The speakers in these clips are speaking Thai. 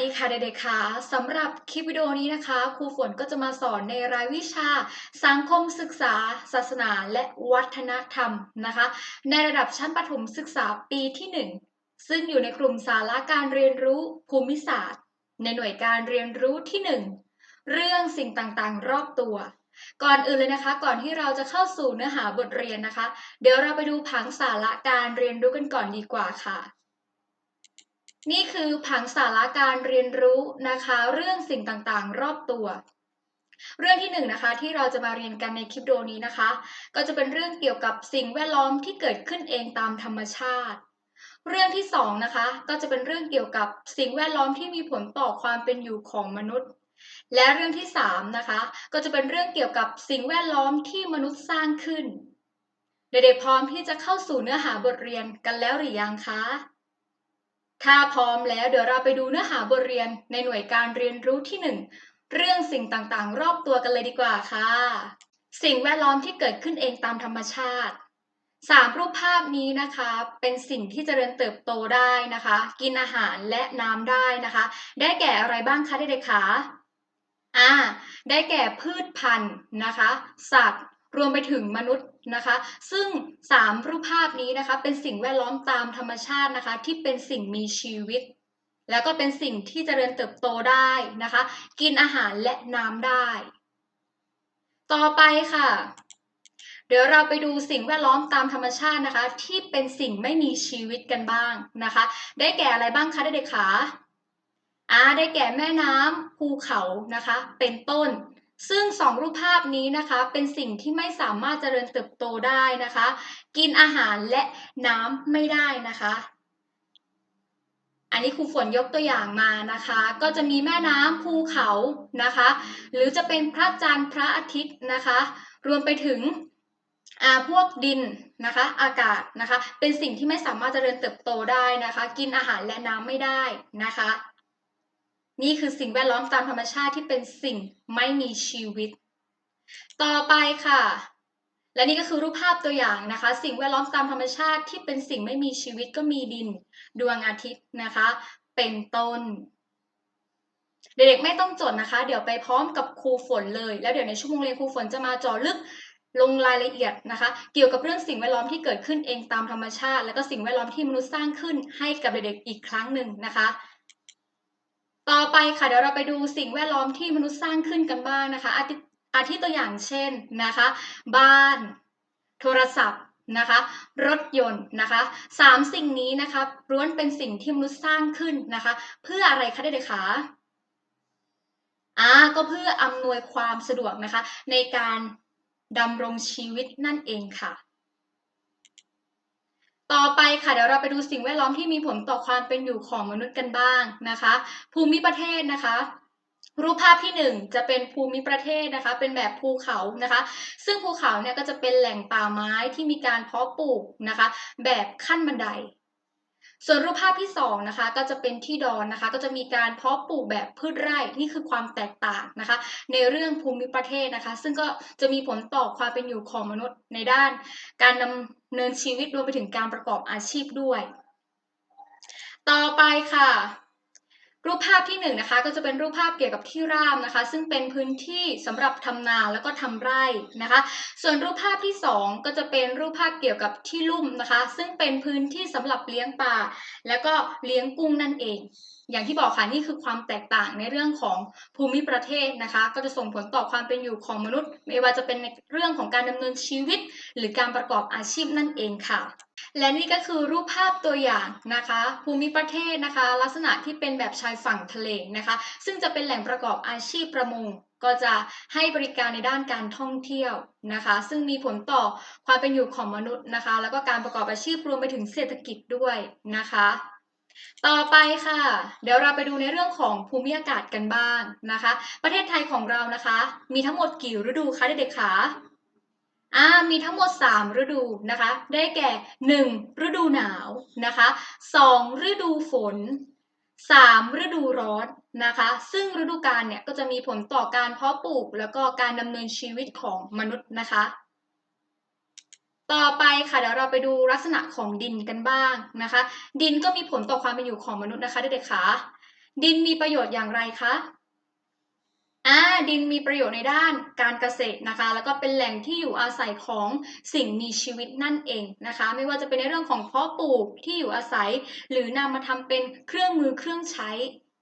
ดีค่ะเด็กๆค่ะสำหรับคลิปวิดีโอนี้นะคะครูฝนก็จะมาสอนในรายวิชา สังคมศึกษา ศาสนา และวัฒนธรรมนะคะ ในระดับชั้นประถมศึกษาปีที่ 1 ซึ่งอยู่ในกลุ่มสาระการเรียนรู้ภูมิศาสตร์ ในหน่วยการเรียนรู้ที่ 1 เรื่องสิ่งต่างๆ รอบตัว ก่อนอื่นเลยนะคะ ก่อนที่เราจะเข้าสู่เนื้อหาบทเรียนนะคะ เดี๋ยวเราไปดูผังสาระการเรียนรู้กันก่อนดีกว่าค่ะ นี่คือผังสาระการเรียนรู้นะคะ เรื่องสิ่งต่างๆ รอบตัว เรื่องที่หนึ่งนะคะที่เราจะมาเรียนกันในคลิปวิดีโอนี้นะคะ ก็จะเป็นเรื่องเกี่ยวกับสิ่งแวดล้อมที่เกิดขึ้นเองตามธรรมชาติ เรื่องที่สองนะคะก็จะเป็นเรื่องเกี่ยวกับสิ่งแวดล้อมที่มีผลต่อความเป็นอยู่ของมนุษย์ และเรื่องที่สามนะคะก็จะเป็นเรื่องเกี่ยวกับสิ่งแวดล้อมที่มนุษย์สร้างขึ้น เด็กๆพร้อมที่จะเข้าสู่เนื้อหาบทเรียนกันแล้วหรือยังคะ ถ้าพร้อมแล้วเดี๋ยวเราไปดูเนื้อหาบทเรียนในหน่วยการเรียนรู้ที่ 1 เรื่องสิ่งต่างๆ รอบตัวกันเลยดีกว่าค่ะ สิ่งแวดล้อมที่เกิดขึ้นเองตามธรรมชาติสามรูปภาพนี้นะคะ เป็นสิ่งที่เจริญเติบโตได้นะคะ กินอาหารและน้ำได้นะคะ ได้แก่อะไรบ้างคะเด็กๆคะอ่า ได้แก่พืชพันธุ์นะคะ สัตว์ รวมไปถึงมนุษย์นะคะ ซึ่ง 3 รูปภาพนี้นะคะ เป็นสิ่งแวดล้อมตามธรรมชาตินะคะ ที่เป็นสิ่งมีชีวิต แล้วก็เป็นสิ่งที่เจริญเติบโตได้นะคะ กินอาหารและน้ำได้ ต่อไปค่ะ เดี๋ยวเราไปดูสิ่งแวดล้อมตามธรรมชาตินะคะ ที่เป็นสิ่งไม่มีชีวิตกันบ้างนะคะ ได้แก่อะไรบ้างคะเด็กๆคะอ่าได้แก่แม่น้ำภูเขานะคะ เป็นต้น ซึ่งสองรูปภาพนี้นะคะเป็นสิ่งที่ไม่สามารถเจริญเติบโตได้นะคะ กินอาหารและน้ำไม่ได้นะคะ อันนี้ครูฝนยกตัวอย่างมานะคะ ก็จะมีแม่น้ำภูเขานะคะ หรือจะเป็นพระจันทร์พระอาทิตย์นะคะ รวมไปถึงอาพวกดินนะคะ อากาศนะคะ เป็นสิ่งที่ไม่สามารถเจริญเติบโตได้นะคะ กินอาหารและน้ำไม่ได้นะคะ นี่คือสิ่งแวดล้อมตามธรรมชาติที่เป็นสิ่งไม่มีชีวิต ต่อไปค่ะ และนี่ก็คือรูปภาพตัวอย่างนะคะ สิ่งแวดล้อมตามธรรมชาติที่เป็นสิ่งไม่มีชีวิตก็มีดิน ดวงอาทิตย์นะคะ เป็นต้น เด็กๆไม่ต้องจดนะคะ เดี๋ยวไปพร้อมกับครูฝนเลย แล้วเดี๋ยวในชั่วโมงเรียนครูฝนจะมาเจาะลึกลงรายละเอียดนะคะ เกี่ยวกับเรื่องสิ่งแวดล้อมที่เกิดขึ้นเองตามธรรมชาติ และก็สิ่งแวดล้อมที่มนุษย์สร้างขึ้นให้กับเด็กๆอีกครั้งหนึ่งนะคะ ต่อไปค่ะเดี๋ยวเราไปดูสิ่งแวดล้อมที่มนุษย์สร้างขึ้นกันบ้างนะคะอาทิอาทิตัวอย่างเช่นนะคะ บ้าน โทรศัพท์นะคะ รถยนต์นะคะสามสิ่งนี้นะคะล้วนเป็นสิ่งที่มนุษย์สร้างขึ้นนะคะ เพื่ออะไรคะเด็กๆคะอ่าก็เพื่ออำนวยความสะดวกนะคะ ในการดำรงชีวิตนั่นเองค่ะ ต่อไปค่ะเดี๋ยวเราไปดูสิ่งแวดล้อมที่มีผลต่อความเป็นอยู่ของมนุษย์กันบ้างนะคะ ภูมิประเทศนะคะ รูปภาพที่ 1 จะเป็นภูมิประเทศนะคะ เป็นแบบภูเขานะคะ ซึ่งภูเขาเนี่ยก็จะเป็นแหล่งป่าไม้ที่มีการเพาะปลูกนะคะ แบบขั้นบันได ส่วนรูปภาพที่2นะคะก็จะเป็นที่ดอนนะคะ ก็จะมีการเพาะปลูกแบบพืชไร่นี่คือความแตกต่างนะคะ ในเรื่องภูมิประเทศนะคะ ซึ่งก็จะมีผลต่อความเป็นอยู่ของมนุษย์ในด้าน การดำเนินชีวิตรวมไปถึงการประกอบอาชีพด้วย ต่อไปค่ะ รูปภาพที่1นนะคะก็จะเป็นรูปภาพเกี่ยวกับที่ราบนะคะ ซึ่งเป็นพื้นที่สำหรับทำนาแล้วก็ทำไร่นะคะ ส่วนรูปภาพที่ 2 ก็จะเป็นรูปภาพเกี่ยวกับที่ลุ่มนะคะ ซึ่งเป็นพื้นที่สำหรับเลี้ยงปลาแล้วก็เลี้ยงกุ้งนั่นเอง อย่างที่บอกค่ะนี่คือความแตกต่างในเรื่องของภูมิประเทศนะคะ ก็จะส่งผลต่อความเป็นอยู่ของมนุษย์ ไม่ว่าจะเป็นในเรื่องของการดำเนินชีวิต หรือการประกอบอาชีพนั่นเองค่ะ และนี่ก็คือรูปภาพตัวอย่างนะคะ ภูมิประเทศนะคะ ลักษณะที่เป็นแบบชายฝั่งทะเลนะคะ ซึ่งจะเป็นแหล่งประกอบอาชีพประมงก็จะให้บริการในด้านการท่องเที่ยวนะคะ ซึ่งมีผลต่อความเป็นอยู่ของมนุษย์นะคะ แล้วก็การประกอบอาชีพรวมไปถึงเศรษฐกิจด้วยนะคะ ต่อไปค่ะ เดี๋ยวเราไปดูในเรื่องของภูมิอากาศกันบ้างนะคะ ประเทศไทยของเรานะคะ มีทั้งหมดกี่ฤดูคะเด็กๆคะ อ่ามีทั้งหมด 3 ฤดูนะคะ ได้แก่ 1. ฤดูหนาวนะคะ 2. ฤดูฝน 3. ฤดูร้อนนะคะ ซึ่งฤดูกาลเนี่ยก็จะมีผลต่อการเพาะปลูก แล้วก็การดำเนินชีวิตของมนุษย์นะคะ ต่อไปค่ะเดี๋ยวเราไปดูลักษณะของดินกันบ้างนะคะ ดินก็มีผลต่อความเป็นอยู่ของมนุษย์นะคะเด็กๆคะดินมีประโยชน์อย่างไรคะ อ่าดินมีประโยชน์ในด้านการเกษตรนะคะ แล้วก็เป็นแหล่งที่อยู่อาศัยของสิ่งมีชีวิตนั่นเองนะคะ ไม่ว่าจะเป็นในเรื่องของเพาะปลูกที่อยู่อาศัย หรือนำมาทำเป็นเครื่องมือเครื่องใช้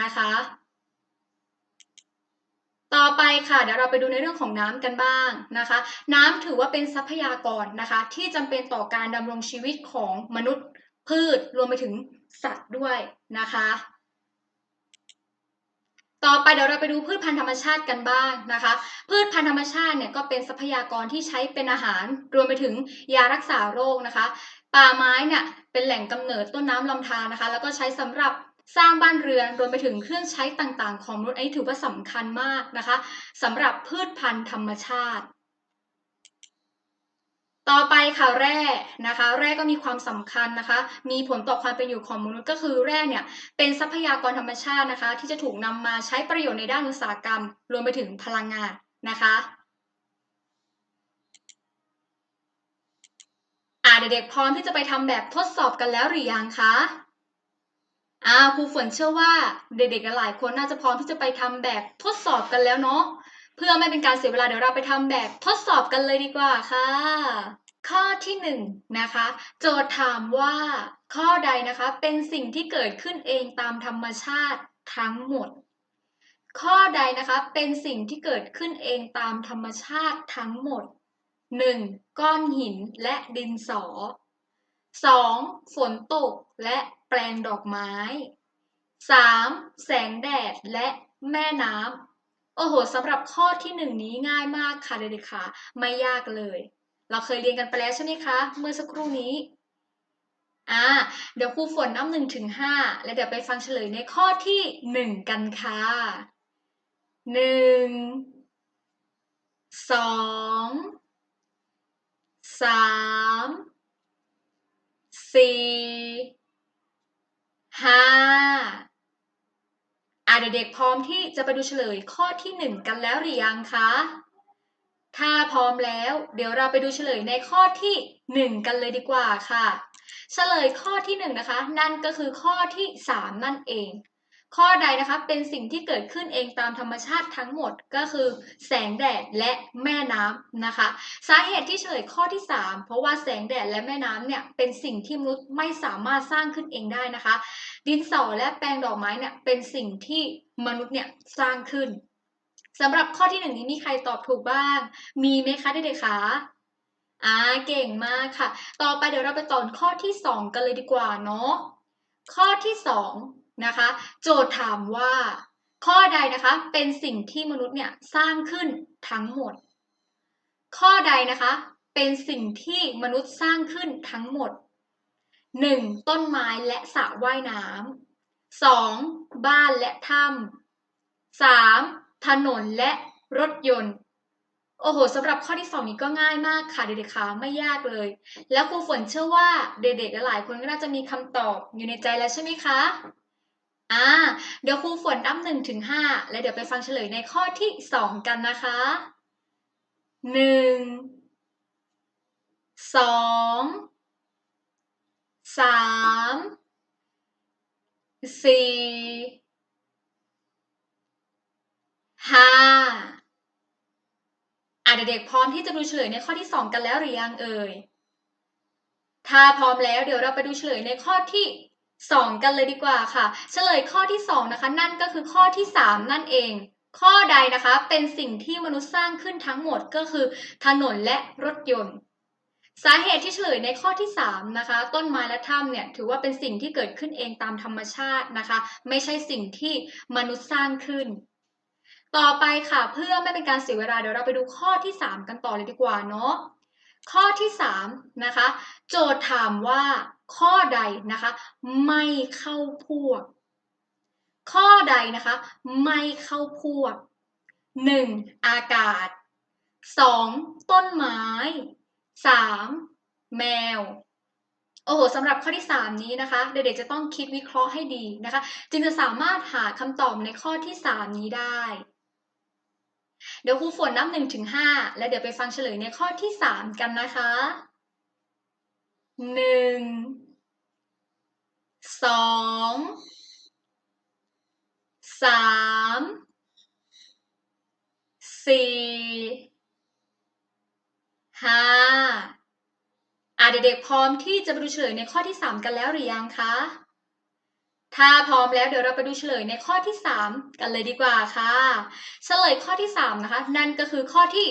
นะคะ ต่อไปค่ะ เดี๋ยวเราไปดูในเรื่องของน้ำกันบ้างนะคะ น้ำถือว่าเป็นทรัพยากรนะคะ ที่จำเป็นต่อการดำรงชีวิตของมนุษย์พืชรวมไปถึงสัตว์ด้วยนะคะ ต่อไปเดี๋ยวเราไปดูพืชพันธุ์ธรรมชาติกันบ้างนะคะ พืชพันธุ์ธรรมชาติเนี่ยก็เป็นทรัพยากรที่ใช้เป็นอาหาร รวมไปถึงยารักษาโรคนะคะ ป่าไม้เนี่ยเป็นแหล่งกำเนิดต้นน้ำลำธารนะคะ แล้วก็ใช้สำหรับสร้างบ้านเรือนรวมไปถึงเครื่องใช้ต่างๆ ของมนุษย์อันนี้ถือว่าสำคัญมากนะคะสำหรับพืชพันธุ์ธรรมชาติ ต่อไปค่ะแร่นะคะ แร่ก็มีความสำคัญนะคะ มีผลต่อความเป็นอยู่ของมนุษย์ก็คือแร่เนี่ยเป็นทรัพยากรธรรมชาตินะคะ ที่จะถูกนำมาใช้ประโยชน์ในด้านอุตสาหกรรม รวมไปถึงพลังงานนะคะอ่าเด็กๆพร้อมที่จะไปทำแบบทดสอบกันแล้วหรือยังคะอ่าครูฝนเชื่อว่าเด็กๆหลายคนน่าจะพร้อมที่จะไปทำแบบทดสอบกันแล้วเนาะ เพื่อไม่เป็นการเสียเวลาเดี๋ยวเราไปทำแบบทดสอบกันเลยดีกว่าค่ะ ข้อที่หนึ่งนะคะ โจทย์ถามว่าข้อใดนะคะ เป็นสิ่งที่เกิดขึ้นเองตามธรรมชาติทั้งหมด ข้อใดนะคะ เป็นสิ่งที่เกิดขึ้นเองตามธรรมชาติทั้งหมด 1. ก้อนหินและดินสอ 2. ฝนตกและแปลงดอกไม้ 3. แสงแดดและแม่น้ำ โอ้โหสำหรับข้อที่หนึ่งนี้ง่ายมากค่ะเด็กๆค่ะ ไม่ยากเลย เราเคยเรียนกันไปแล้วใช่ไหมคะ เมื่อสักครู่นี้อ่าเดี๋ยวครูฝนนับหนึ่งถึงห้าแล้วเดี๋ยวไปฟังเฉลยในข้อที่หนึ่งกันค่ะหนึ่งสองสามสี่ห้า อาเด็กๆพร้อมที่จะไปดูเฉลยข้อที่หนึ่งกันแล้วหรือยังคะ ถ้าพร้อมแล้ว เดี๋ยวเราไปดูเฉลยในข้อที่หนึ่งกันเลยดีกว่าค่ะ เฉลยข้อที่หนึ่งนะคะ นั่นก็คือข้อที่สามนั่นเอง ข้อใดนะคะเป็นสิ่งที่เกิดขึ้นเองตามธรรมชาติทั้งหมดก็คือ แสงแดดและแม่น้ำนะคะ สาเหตุที่เฉลยข้อที่ 3 เพราะว่าแสงแดดและแม่น้ำเนี่ยเป็นสิ่งที่มนุษย์ไม่สามารถสร้างขึ้นเองได้นะคะ ดินสอและแปลงดอกไม้เนี่ยเป็นสิ่งที่มนุษย์เนี่ยสร้างขึ้นสำหรับข้อที่หนึ่งนี้มีใครตอบถูกบ้าง มีไหมคะเด็กๆคะอ่าเก่งมากค่ะ ต่อไปเดี๋ยวเราไปต่อข้อที่สองกันเลยดีกว่าเนาะข้อที่สอง นะคะ โจทย์ถามว่า ข้อใดนะคะเป็นสิ่งที่มนุษย์เนี่ยสร้างขึ้นทั้งหมด ข้อใดนะคะเป็นสิ่งที่มนุษย์สร้างขึ้นทั้งหมด 1. ต้นไม้และสระว่ายน้ำ 2. บ้านและถ้ำ 3. ถนนและรถยนต์ โอ้โหสำหรับข้อที่สองนี้ก็ง่ายมากค่ะเด็กๆคะไม่ยากเลย แล้วครูฝนเชื่อว่าเด็กๆหลายคนก็น่าจะมีคำตอบอยู่ในใจแล้วใช่ไหมคะ อ่า เดี๋ยวครูฝนนับหนึ่งถึงห้าแล้วเดี๋ยวไปฟังเฉลยในข้อที่สองกันนะคะหนึ่งสองสามสี่ห้าอะเด็กๆพร้อมที่จะดูเฉลยในข้อที่สองกันแล้วหรือยังเอ่ย ถ้าพร้อมแล้วเดี๋ยวเราไปดูเฉลยในข้อที่ สองกันเลยดีกว่าค่ะ เฉลยข้อที่สองนะคะ นั่นก็คือข้อที่สามนั่นเอง ข้อใดนะคะเป็นสิ่งที่มนุษย์สร้างขึ้นทั้งหมดก็คือ ถนนและรถยนต์ สาเหตุที่เฉลยในข้อที่ 3 นะคะ ต้นไม้และถ้ำเนี่ยถือว่าเป็นสิ่งที่เกิดขึ้นเองตามธรรมชาตินะคะ ไม่ใช่สิ่งที่มนุษย์สร้างขึ้นต่อไปค่ะเพื่อไม่เป็นการเสียเวลาเดี๋ยวเราไปดูข้อที่ 3 กันต่อเลยดีกว่าเนาะ ข้อที่3นะคะโจทย์ถามว่าข้อใดนะคะไม่เข้าพวก ข้อใดนะคะไม่เข้าพวก 1. อากาศ 2. ต้นไม้ 3. แมว โอ้โหสำหรับข้อที่ 3 นี้นะคะ เด็กๆจะต้องคิดวิเคราะห์ให้ดีนะคะ จึงจะสามารถหาคำตอบในข้อที่ 3 นี้ได้ เดี๋ยวครูฝนนับหนึ่งถึงห้าและเดี๋ยวไปฟังเฉลยในข้อที่3กันนะคะหนึ่งสองสามสี่ห้าอะเด็กๆพร้อมที่จะไปดูเฉลยในข้อที่สามกันแล้วหรือยังคะ ถ้าพร้อมแล้วเดี๋ยวเราไปดูเฉลยในข้อที่ 3 กันเลยดีกว่าค่ะ เฉลยข้อที่ 3 นะคะ นั่นก็คือข้อที่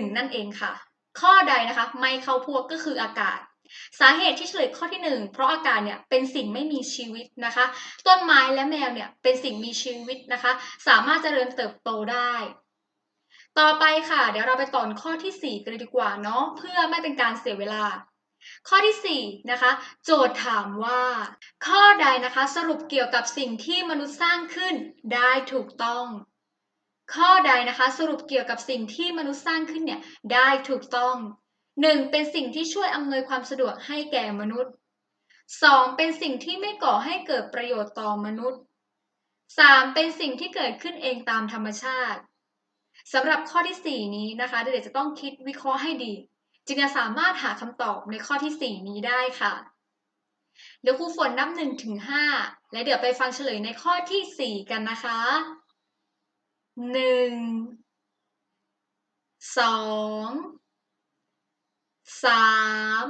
1 นั่นเองค่ะ ข้อใดนะคะ ไม่เข้าพวกก็คืออากาศ สาเหตุที่เฉลยข้อที่ 1 เพราะอากาศเนี่ยเป็นสิ่งไม่มีชีวิตนะคะ ต้นไม้และแมวเนี่ยเป็นสิ่งมีชีวิตนะคะ สามารถเจริญเติบโตได้ ต่อไปค่ะ เดี๋ยวเราไปต่อข้อที่ 4 กันเลยดีกว่าเนาะเพื่อไม่เป็นการเสียเวลา ข้อที่4นะคะโจทย์ถามว่า ข้อใดนะคะสรุปเกี่ยวกับสิ่งที่มนุษย์สร้างขึ้นได้ถูกต้อง ข้อใดนะคะสรุปเกี่ยวกับสิ่งที่มนุษย์สร้างขึ้นเนี่ยได้ถูกต้อง 1. เป็นสิ่งที่ช่วยอำนวยความสะดวกให้แก่มนุษย์ 2. เป็นสิ่งที่ไม่ก่อให้เกิดประโยชน์ต่อมนุษย์ 3. เป็นสิ่งที่เกิดขึ้นเองตามธรรมชาติสำหรับข้อที่ 4 นี้นะคะเด็กๆจะต้องคิดวิเคราะห์ให้ดี จึงจะสามารถหาคำตอบในข้อที่ 4 นี้ได้ค่ะ เดี๋ยวครูฝนนับ1ถึง5และเดี๋ยวไปฟังเฉลยในข้อที่ 4 กันนะคะ1 2 3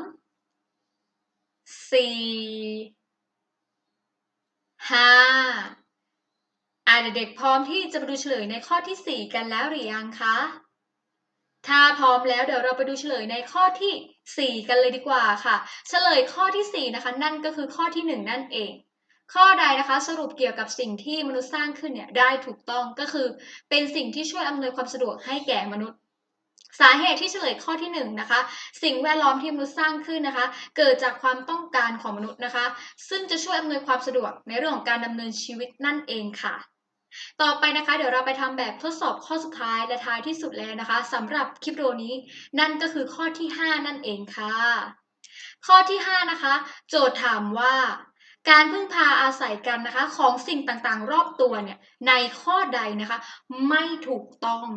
4 5อ่าเด็กๆพร้อมที่จะไปดูเฉลยในข้อที่ 4 กันแล้วหรือยังคะ ถ้าพร้อมแล้วเดี๋ยวเราไปดูเฉลยในข้อที่ 4 กันเลยดีกว่าค่ะ เฉลยข้อที่ 4 นะคะ นั่นก็คือข้อที่ 1 นั่นเอง ข้อใดนะคะสรุปเกี่ยวกับสิ่งที่มนุษย์สร้างขึ้นเนี่ยได้ถูกต้องก็คือ เป็นสิ่งที่ช่วยอำนวยความสะดวกให้แก่มนุษย์ สาเหตุที่เฉลยข้อที่1นะคะ สิ่งแวดล้อมที่มนุษย์สร้างขึ้นนะคะ เกิดจากความต้องการของมนุษย์นะคะ ซึ่งจะช่วยอำนวยความสะดวกในเรื่องของการดำเนินชีวิตนั่นเองค่ะ ต่อไปนะคะ เดี๋ยวเราไปทำแบบทดสอบข้อสุดท้ายและท้ายที่สุดแล้วนะคะสำหรับคลิปวิดีโอนี้ นั่นก็คือข้อที่ 5 นั่นเองค่ะ ข้อที่ 5 นะคะ โจทย์ถามว่าการพึ่งพาอาศัยกันนะคะ ของสิ่งต่างๆ รอบตัวเนี่ยในข้อใดนะคะ ไม่ถูกต้อง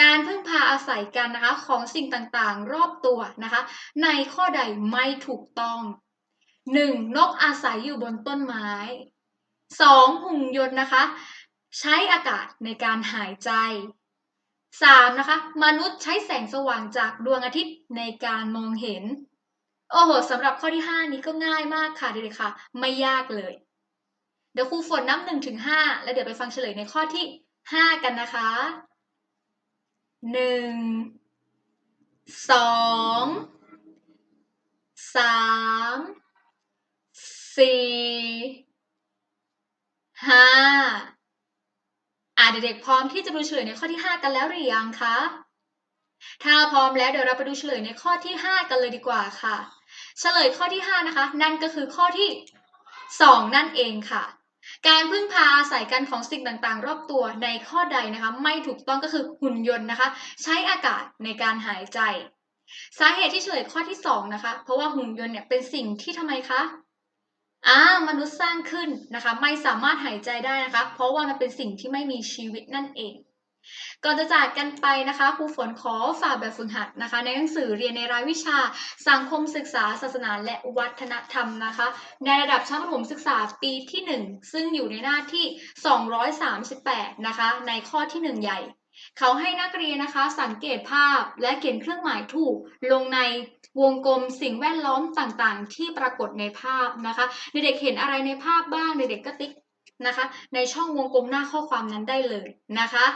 การพึ่งพาอาศัยกันนะคะ ของสิ่งต่างๆ รอบตัวนะคะ ในข้อใดไม่ถูกต้อง 1. นกอาศัยอยู่บนต้นไม้ 2. หุ่นยนต์นะคะ ใช้อากาศในการหายใจ 3. นะคะ มนุษย์ใช้แสงสว่างจากดวงอาทิตย์ในการมองเห็น โอ้โหสำหรับข้อที่ 5 นี้ก็ง่ายมากค่ะเด็กๆค่ะ ไม่ยากเลย เดี๋ยวครูฝนนับ1ถึง5แล้วเดี๋ยวไปฟังเฉลยในข้อที่ 5 กันนะคะ1 2 3 4ห้า อ่าเด็กๆพร้อมที่จะดูเฉลยในข้อที่ 5 กันแล้วหรือยังคะถ้าพร้อมแล้วเดี๋ยวเราไปดูเฉลยในข้อที่ 5 กันเลยดีกว่าค่ะ เฉลยข้อที่ 5 นะคะ นั่นก็คือข้อที่ 2 นั่นเองค่ะ การพึ่งพาอาศัยกันของสิ่งต่างๆ รอบตัวในข้อใดนะคะ ไม่ถูกต้องก็คือหุ่นยนต์นะคะ ใช้อากาศในการหายใจ สาเหตุที่เฉลยข้อที่ 2 นะคะ เพราะว่าหุ่นยนต์เนี่ยเป็นสิ่งที่ทำไมคะ อ่ามนุษย์สร้างขึ้นนะคะ ไม่สามารถหายใจได้นะคะ เพราะว่ามันเป็นสิ่งที่ไม่มีชีวิตนั่นเอง ก่อนจะจากกันไปนะคะครูฝนขอฝากแบบฝึกหัดนะคะ ในหนังสือเรียนในรายวิชา สังคมศึกษา ศาสนา และวัฒนธรรมนะคะ ในระดับชั้นประถมศึกษาปีที่ 1 ซึ่งอยู่ในหน้าที่ 238 นะคะ ในข้อที่ 1 ใหญ่ เขาให้นักเรียนนะคะสังเกตภาพและเขียนเครื่องหมายถูกลงในวงกลมสิ่งแวดล้อมต่างๆ ที่ปรากฏในภาพนะคะ เด็กๆเห็นอะไรในภาพบ้าง เด็กๆก็ติ๊ก นะคะ ในช่องวงกลมหน้าข้อความนั้นได้เลยนะคะ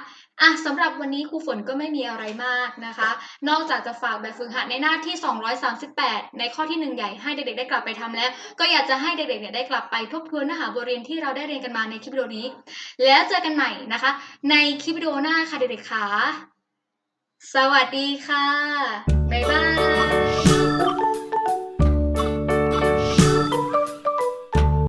อะสำหรับวันนี้ครูฝนก็ไม่มีอะไรมากนะคะ นอกจากจะฝากแบบฝึกหัดในหน้าที่ 238 ในข้อที่ 1 ใหญ่ให้เด็กๆ ได้กลับไปทำแล้ว ก็อยากจะให้เด็กๆเนี่ยได้กลับไปทบทวนเนื้อหาบทเรียนที่เราได้เรียนกันมาในคลิปวิดีโอนี้ แล้วเจอกันใหม่นะคะ ในคลิปวิดีโอหน้าค่ะเด็กๆค่ะสวัสดีค่ะบ๊ายบาย